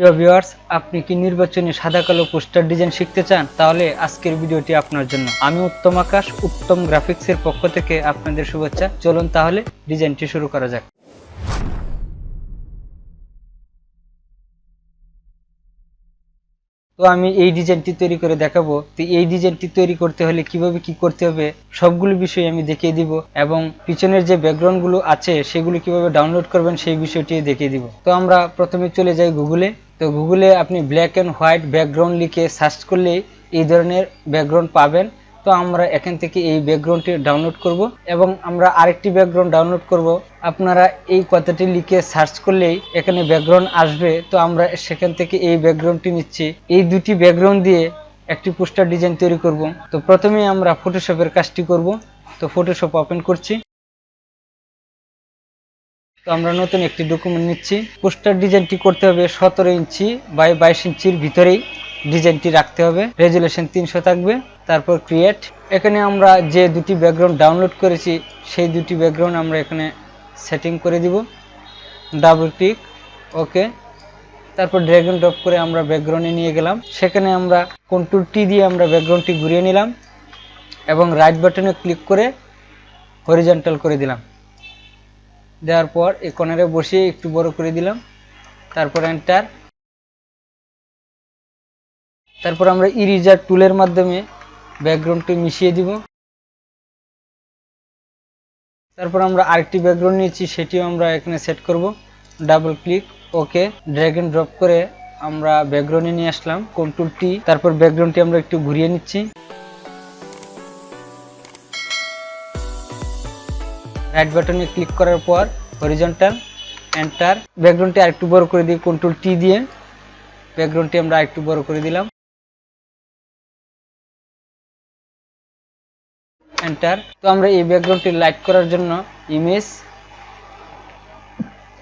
প্রিয় ভিউয়ার্স আপনি কি নির্বাচনী সাদা কালো পোস্টার ডিজাইন শিখতে চান? তাহলে আজকের ভিডিওটি আপনার জন্য। আমি উত্তম আকাশ, উত্তম গ্রাফিক্সের পক্ষ থেকে আপনাদের শুভেচ্ছা। চলুন তাহলে ডিজাইনটি শুরু করা যাক। তো আমি এই ডিজাইনটি তৈরি করে দেখাবো। তো এই ডিজাইনটি তৈরি করতে হলে কীভাবে কি করতে হবে, সবগুলো বিষয় আমি দেখিয়ে দিব এবং পিছনের যে ব্যাকগ্রাউন্ডগুলো আছে, সেগুলো কীভাবে ডাউনলোড করবেন সেই বিষয়টি দেখিয়ে দিব। তো আমরা প্রথমে চলে যাই গুগলে তো গুগলে আপনি ব্ল্যাক অ্যান্ড হোয়াইট ব্যাকগ্রাউন্ড লিখে সার্চ করলে এই ধরনের ব্যাকগ্রাউন্ড পাবেন। তো আমরা এখান থেকে এই ব্যাকগ্রাউন্ডটি ডাউনলোড করব এবং আমরা আরেকটি ব্যাকগ্রাউন্ড ডাউনলোড করব। আপনারা এই কথাটি লিখে সার্চ করলেই এখানে ব্যাকগ্রাউন্ড আসবে। তো আমরা সেখান থেকে এই ব্যাকগ্রাউন্ডটি নিচ্ছি। এই দুটি ব্যাকগ্রাউন্ড দিয়ে একটি পোস্টার ডিজাইন তৈরি করব। তো প্রথমেই আমরা ফটোশপের কাজটি করব। তো ফটোশপ ওপেন করছি। তো আমরা নতুন একটি ডকুমেন্ট নিচ্ছি। পোস্টার ডিজাইনটি করতে হবে সতেরো ইঞ্চি বাই বাইশ ইঞ্চির ভিতরেই। ডিজাইনটি রাখতে হবে। রেজুলেশন তিনশো থাকবে। তারপর ক্রিয়েট এখানে আমরা যে দুটি ব্যাকগ্রাউন্ড ডাউনলোড করেছি, সেই দুটি ব্যাকগ্রাউন্ড আমরা এখানে সেটিং করে দিব। ডাবল ক্লিক ওকে তারপর ড্র্যাগন ড্রপ করে আমরা ব্যাকগ্রাউন্ডে নিয়ে গেলাম। সেখানে আমরা কন্ট্রোল টি দিয়ে আমরা ব্যাকগ্রাউন্ডটি ঘুরিয়ে নিলাম এবং রাইট বাটনে ক্লিক করে হরিজন্টাল করে দিলাম। দেওয়ার পর এই কর্নারে বসিয়ে একটু বড় করে দিলাম। তারপর এন্টার তারপর আমরা ইরিজার টুলের মাধ্যমে ব্যাকগ্রাউন্ডটি মিশিয়ে দিব। তারপর আমরা আরেকটি ব্যাকগ্রাউন্ড নিয়েছি, সেটিও আমরা এখানে সেট করব। Double click okay drag and drop করে আমরা ব্যাকগ্রাউন্ডে নিয়ে আসলাম। কন্ট্রোল টি তারপর ব্যাকগ্রাউন্ডটি আমরা একটু ঘুরিয়ে নিচ্ছি। রাইট বাটনে ক্লিক করার পর হরিজন্টাল এন্টার ব্যাকগ্রাউন্ডটি আরেকটু বড় করে দিয়ে কন্ট্রোল টি দিয়ে ব্যাকগ্রাউন্ডটি আমরা আরেকটু বড় করে দিলাম। এন্টার তো আমরা এই ব্যাকগ্রাউন্ডটি লাইট করার জন্য ইমেজ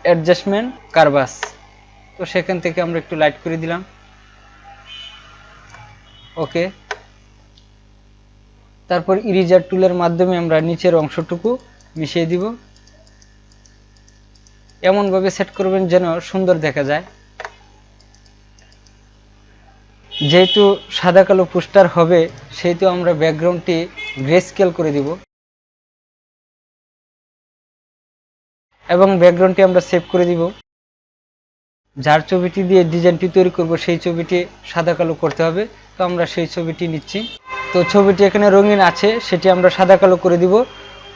অ্যাডজাস্টমেন্ট কারবাস তো সেখান থেকে আমরা একটু লাইট করে দিলাম। ওকে তারপর ইরিজার টুলের মাধ্যমে আমরা নিচের অংশটুকু মিশিয়ে দিব। এমনভাবে সেট করবেন যেন সুন্দর দেখা যায়। যেহেতু সাদা কালো পোস্টার হবে, সেহেতু আমরা ব্যাকগ্রাউন্ডটি গ্রে স্কেল করে দিব। এবং ব্যাকগ্রাউন্ডটি আমরা সেভ করে দিব। যার ছবিটি দিয়ে ডিজাইনটি তৈরি করব, সেই ছবিটি সাদা কালো করতে হবে। তো আমরা সেই ছবিটি নিচ্ছি। তো ছবিটি এখানে রঙিন আছে, সেটি আমরা সাদা কালো করে দিব।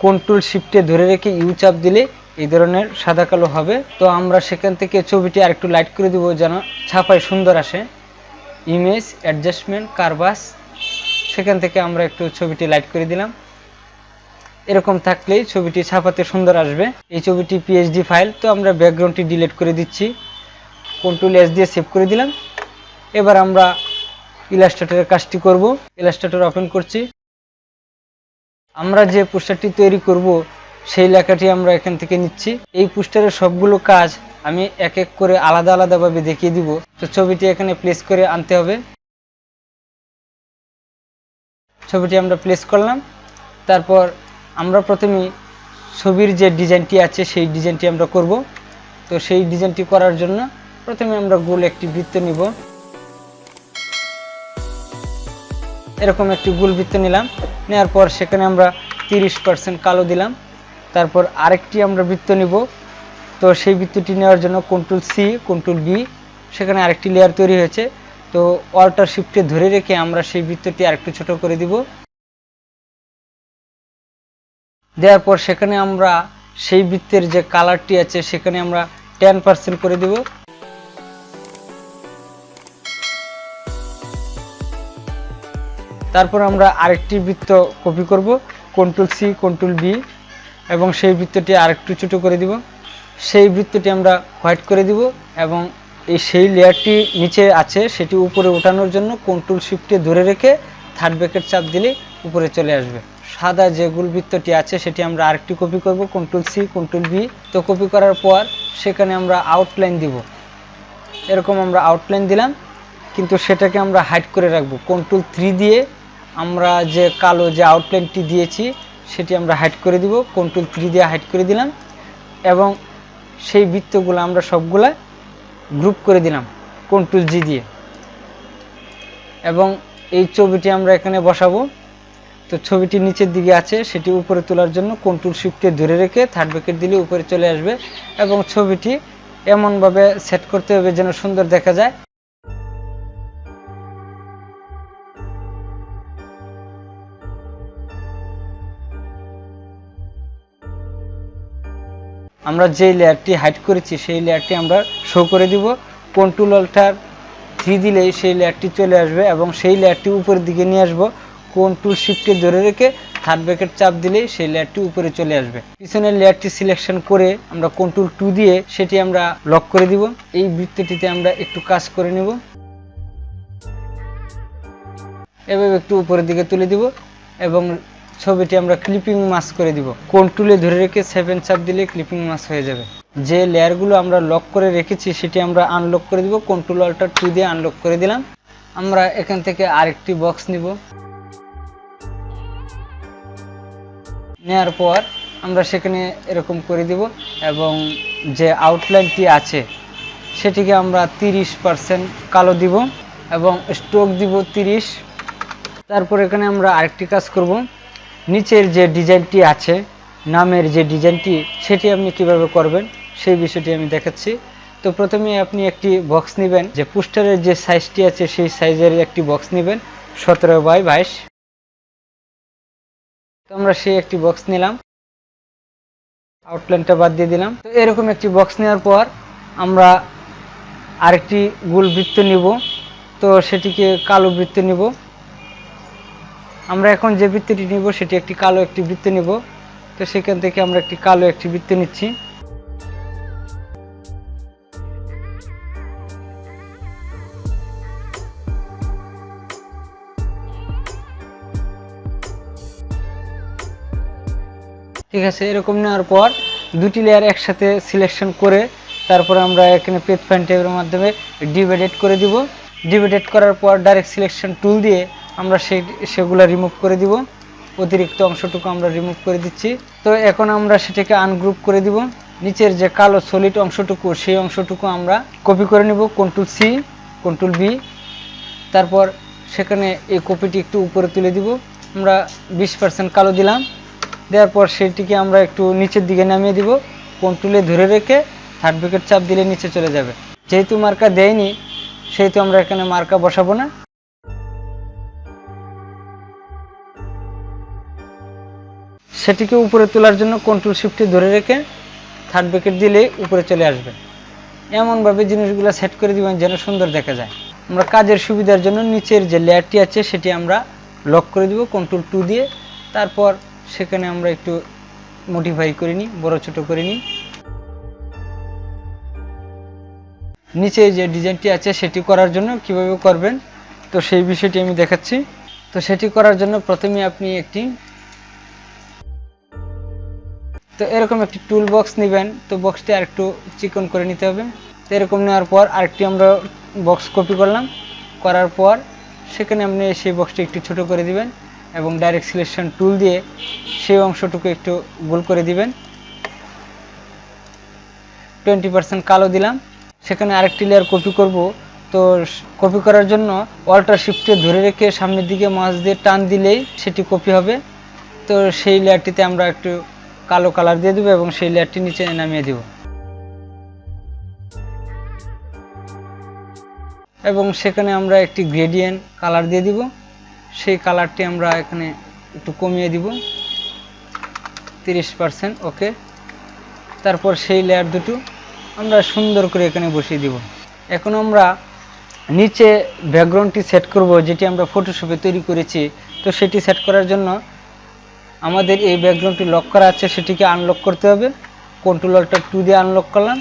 কন্ট্রোল শিফটে ধরে রেখে ইউ চাপ দিলে এই ধরনের সাদা কালো হবে। তো আমরা সেখান থেকে ছবিটি আর একটু লাইট করে দিব যেন ছাপায় সুন্দর আসে। ইমেজ অ্যাডজাস্টমেন্ট কারবাস সেখান থেকে আমরা একটু ছবিটি লাইট করে দিলাম। এরকম থাকলেই ছবিটি ছাপাতে সুন্দর আসবে। এই ছবিটি পিএইচডি ফাইল তো আমরা ব্যাকগ্রাউন্ডটি ডিলিট করে দিচ্ছি। কন্ট্রোল এস দিয়ে সেভ করে দিলাম। এবার আমরা ইলাস্ট্রেটরের কাজটি করব। ইলাস্ট্রেটর ওপেন করছি। আমরা যে পোস্টারটি তৈরি করব, সেই লেখাটি আমরা এখান থেকে নিচ্ছি। এই পোস্টারের সবগুলো কাজ আমি এক এক করে আলাদা আলাদাভাবে দেখিয়ে দিব। তো ছবিটি এখানে প্লেস করে আনতে হবে। ছবিটি আমরা প্লেস করলাম। তারপর আমরা প্রথমে ছবির যে ডিজাইনটি আছে, সেই ডিজাইনটি আমরা করব। তো সেই ডিজাইনটি করার জন্য প্রথমে আমরা গোল একটি বৃত্ত নিব। এরকম একটি গোল বৃত্ত নিলাম। নেওয়ার পর সেখানে আমরা তিরিশ পার্সেন্ট কালো দিলাম। তারপর আরেকটি আমরা বৃত্ত নিব। তো সেই বৃত্তটি নেওয়ার জন্য কন্ট্রোল সি কন্ট্রোল বি সেখানে আরেকটি লেয়ার তৈরি হয়েছে। তো অল্টার শিফটে ধরে রেখে আমরা সেই বৃত্তটি আরেকটু ছোট করে দিব। দেওয়ার পর সেখানে আমরা সেই বৃত্তের যে কালারটি আছে সেখানে আমরা টেন পার্সেন্ট করে দিব। তারপর আমরা আরেকটি বৃত্ত কপি করব কন্ট্রোল সি কন্ট্রোল বি এবং সেই বৃত্তটি আরেকটু ছোট করে দিব। সেই বৃত্তটি আমরা হোয়াইট করে দিব এবং এই সেই লেয়ারটি নিচে আছে, সেটি উপরে ওঠানোর জন্য কন্ট্রোল শিফটে ধরে রেখে থার্ড ব্যাকেট চাপ দিলে উপরে চলে আসবে। সাদা যে গোল বৃত্তটি আছে, সেটি আমরা আরেকটি কপি করব কন্ট্রোল সি কন্ট্রোল বি তো কপি করার পর সেখানে আমরা আউটলাইন দিব। এরকম আমরা আউটলাইন দিলাম, কিন্তু সেটাকে আমরা হাইড করে রাখব। কন্ট্রোল থ্রি দিয়ে আমরা যে কালো যে আউটলাইনটি দিয়েছি, সেটি আমরা হাইড করে দিব। কন্ট্রোল থ্রি দিয়ে হাইড করে দিলাম এবং সেই বৃত্তগুলো আমরা সবগুলা গ্রুপ করে দিলাম কন্ট্রোল জি দিয়ে। এবং এই ছবিটি আমরা এখানে বসাবো। তো ছবিটি নিচের দিকে আছে, সেটি উপরে তোলার জন্য কন্ট্রোল শিফটে ধরে রেখে থার্ড ব্যাকেট দিলে উপরে চলে আসবে। এবং ছবিটি এমনভাবে সেট করতে হবে যেন সুন্দর দেখা যায়। আমরা যে লেয়ারটি হাইড করেছি, সেই লেয়ারটি আমরা শো করে দিব। কন্ট্রোল অল্টার থ্রি দিলেই সেই লেয়ারটি চলে আসবে এবং সেই লেয়ারটি উপরের দিকে নিয়ে আসব। কন্ট্রোল শিফটে ধরে রেখে থার্ড ব্যাকেট চাপ দিলেই সেই লেয়ারটি উপরে চলে আসবে। পিছনের লেয়ারটি সিলেকশন করে আমরা কন্ট্রোল টু দিয়ে সেটি আমরা লক করে দিব। এই বৃত্তটিতে আমরা একটু কাজ করে নেব। এভাবে একটু উপরের দিকে তুলে দিব এবং ছবিটি আমরা ক্লিপিং মাস করে দিব। কন্ট্রোলে ধরে রেখে সেভেন চাপ দিলে ক্লিপিং মাস হয়ে যাবে। যে লেয়ারগুলো আমরা লক করে রেখেছি, সেটি আমরা আনলক করে দিব। কন্ট্রোল অল্টার টু দিয়ে আনলক করে দিলাম। আমরা এখান থেকে আরেকটি বক্স নিব। নেওয়ার পর আমরা সেখানে এরকম করে দিব এবং যে আউটলাইনটি আছে, সেটিকে আমরা তিরিশ পার্সেন্ট কালো দিব এবং স্ট্রোক দিব তিরিশ। তারপর এখানে আমরা আরেকটি কাজ করব। নিচের যে ডিজাইনটি আছে, নামের যে ডিজাইনটি, সেটি আপনি কীভাবে করবেন, সেই বিষয়টি আমি দেখাচ্ছি। তো প্রথমে আপনি একটি বক্স নেবেন। যে পোস্টারের যে সাইজটি আছে, সেই সাইজের একটি বক্স নেবেন, সতেরো বাই বাইশ। তো আমরা সেই একটি বক্স নিলাম। আউটলাইনটা বাদ দিয়ে দিলাম। তো এরকম একটি বক্স নেওয়ার পর আমরা আরেকটি গোল বৃত্ত নিব। তো সেটিকে কালো বৃত্ত নিব। আমরা এখন যে বৃত্তিটি নিব, সেটি একটি কালো একটি বৃত্তি নিব। তো সেখান থেকে আমরা একটি কালো একটি বৃত্তি নিচ্ছি। ঠিক আছে, এরকম নেওয়ার পর দুটি লেয়ার একসাথে সিলেকশন করে তারপর আমরা এখানে পেজ ফাইন ট্যাবের মাধ্যমে ডিভাইডেড করে দিব। ডিভাইডেড করার পর ডাইরেক্ট সিলেকশন টুল দিয়ে আমরা সেই, সেগুলো রিমুভ করে দিব। অতিরিক্ত অংশটুকু আমরা রিমুভ করে দিচ্ছি। তো এখন আমরা সেটাকে আনগ্রুপ করে দিব। নিচের যে কালো সলিড অংশটুকু, সেই অংশটুকু আমরা কপি করে নিব। কন্ট্রোল সি কন্ট্রোল বি তারপর সেখানে এই কপিটি একটু উপরে তুলে দিব। আমরা বিশ পার্সেন্ট কালো দিলাম। দেওয়ার পর সেটিকে আমরা একটু নিচের দিকে নামিয়ে দিব। কন্ট্রোলে ধরে রেখে থার্ড উইকেট চাপ দিলে নিচে চলে যাবে। যেহেতু মার্কা দেয়নি, সেহেতু আমরা এখানে মার্কা বসাবো না। সেটিকে উপরে তোলার জন্য কন্ট্রোল শিফটে ধরে রেখে থার্ড উইকেট দিলেই উপরে চলে আসবে। এমনভাবে জিনিসগুলো সেট করে দিবেন যেন সুন্দর দেখা যায়। আমরা কাজের সুবিধার জন্য নিচের যে লেয়ারটি আছে সেটি আমরা লক করে দিব কন্ট্রোল টু দিয়ে। তারপর সেখানে আমরা একটু মডিফাই করে নিই, বড় ছোটো করে নিই। নিচে যে ডিজাইনটি আছে সেটি করার জন্য কীভাবে করবেন? তো সেই বিষয়টি আমি দেখাচ্ছি। তো সেটি করার জন্য প্রথমে আপনি একটি তো এরকম একটি টুল বক্স নেবেন। তো বক্সটি আর একটু চিকন করে নিতে হবে। তো এরকম নেওয়ার পর আরেকটি আমরা বক্স কপি করলাম। করার পর সেখানে আপনি সেই বক্সটি একটু ছোট করে দিবেন এবং ডাইরেক্ট সিলেকশন টুল দিয়ে সেই অংশটুকু একটু গোল করে দিবেন। টোয়েন্টি পার্সেন্ট কালো দিলাম। সেখানে আরেকটি লেয়ার কপি করব। তো কপি করার জন্য অল্টার শিফটে ধরে রেখে সামনের দিকে মাছ দিয়ে টান দিলেই সেটি কপি হবে। তো সেই লেয়ারটিতে আমরা একটু কালো কালার দিয়ে দেবো এবং সেই লেয়ারটি নিচে নামিয়ে দেব। এবং সেখানে আমরা একটি গ্রেডিয়েন্ট কালার দিয়ে দিব। সেই কালারটি আমরা এখানে একটু কমিয়ে দিব। তিরিশ পার্সেন্ট ওকে তারপর সেই লেয়ার দুটো আমরা সুন্দর করে এখানে বসিয়ে দিব। এখন আমরা নিচে ব্যাকগ্রাউন্ডটি সেট করব, যেটি আমরা ফটোশপে তৈরি করেছি। তো সেটি সেট করার জন্য আমাদের এই ব্যাকগ্রাউন্ডটি লক করা আছে, সেটিকে আনলক করতে হবে। কন্ট্রোল অল্টার টু দিয়ে আনলক করলাম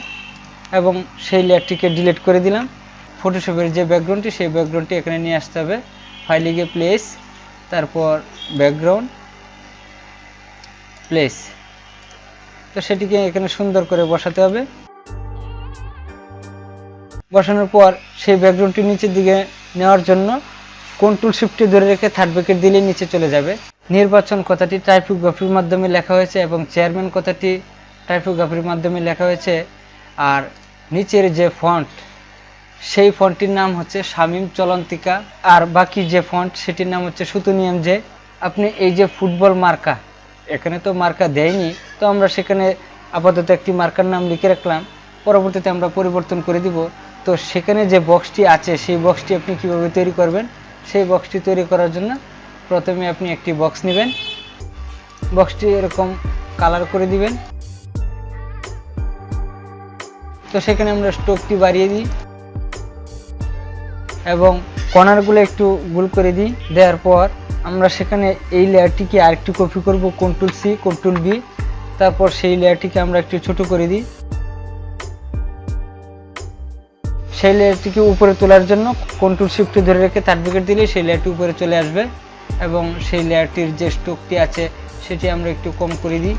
এবং সেই লেয়ারটিকে ডিলিট করে দিলাম। ফটোশপের যে ব্যাকগ্রাউন্ডটি সেই ব্যাকগ্রাউন্ডটি এখানে নিয়ে আসতে হবে। ফাইলে গিয়ে প্লেস তারপর ব্যাকগ্রাউন্ড প্লেস তো সেটিকে এখানে সুন্দর করে বসাতে হবে। বসানোর পর সেই ব্যাকগ্রাউন্ডটি নিচের দিকে নেওয়ার জন্য কন্ট্রোল শিফটটি ধরে রেখে থার্ড ব্যাকেট দিলে নিচে চলে যাবে। নির্বাচন কথাটি টাইপোগ্রাফির মাধ্যমে লেখা হয়েছে এবং চেয়ারম্যান কথাটি টাইপোগ্রাফির মাধ্যমে লেখা হয়েছে। আর নিচের যে ফন্ট সেই ফন্টটির নাম হচ্ছে শামীম চলন্তিকা। আর বাকি যে ফন্ট সেটির নাম হচ্ছে সুতুনিয়াম যে আপনি এই যে ফুটবল মার্কা, এখানে তো মার্কা দেয়নি, তো আমরা সেখানে আপাতত একটি মার্কার নাম লিখে রাখলাম। পরবর্তীতে আমরা পরিবর্তন করে দিব। তো সেখানে যে বক্সটি আছে, সেই বক্সটি আপনি কীভাবে তৈরি করবেন? সেই বক্সটি তৈরি করার জন্য প্রথমে আপনি একটি বক্স নেবেন। বক্সটি এরকম কালার করে দিবেন। তো সেখানে আমরা স্টোকটি বাড়িয়ে দিই এবং কর্নারগুলো একটু গোল করে দিই। দেওয়ার পর আমরা সেখানে এই লেয়ারটিকে আরেকটু কপি করব কন্ট্রোল সি কন্ট্রোল বি তারপর সেই লেয়ারটিকে আমরা একটু ছোট করে দিই। সেই লেয়ারটিকে উপরে তোলার জন্য কন্ট্রোল শিফটে ধরে রেখে সার্টিফিকেট দিলে সেই লেয়ারটি উপরে চলে আসবে। এবং সেই লেয়ারটির যে স্টোকটি আছে, সেটি আমরা একটু কম করে দিই।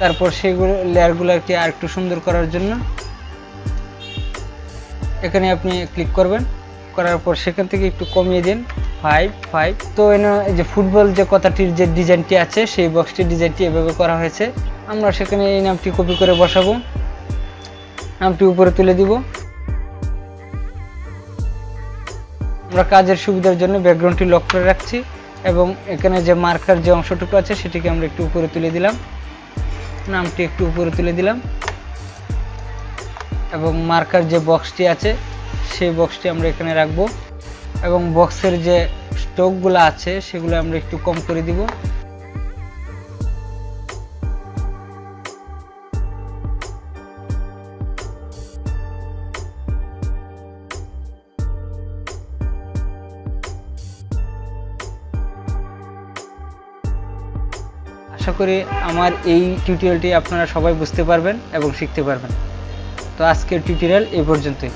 তারপর সেগুলো, লেয়ারগুলোকে আর একটু সুন্দর করার জন্য এখানে আপনি ক্লিক করবেন। করার পর সেখান থেকে একটু কমিয়ে দিন। ফাইভ ফাইভ তো এনে যে ফুটবল যে কথাটির যে ডিজাইনটি আছে, সেই বক্সটির ডিজাইনটি এভাবে করা হয়েছে। আমরা সেখানে এই নামটি কপি করে বসাবো। নামটি উপরে তুলে দিব। আমরা কাজের সুবিধার জন্য ব্যাকগ্রাউন্ডটি লক করে রাখছি এবং এখানে যে মার্কার যে অংশটুকু আছে সেটিকে আমরা একটু উপরে তুলে দিলাম। নামটি একটু উপরে তুলে দিলাম। এবং মার্কার যে বক্সটি আছে, সেই বক্সটি আমরা এখানে রাখব। এবং বক্সের যে স্টোকগুলো আছে, সেগুলো আমরা একটু কম করে দিব। আশা করি আমার এই টিউটোরিয়ালটি আপনারা সবাই বুঝতে পারবেন এবং শিখতে পারবেন। তো আজকের টিউটোরিয়াল এই পর্যন্তই।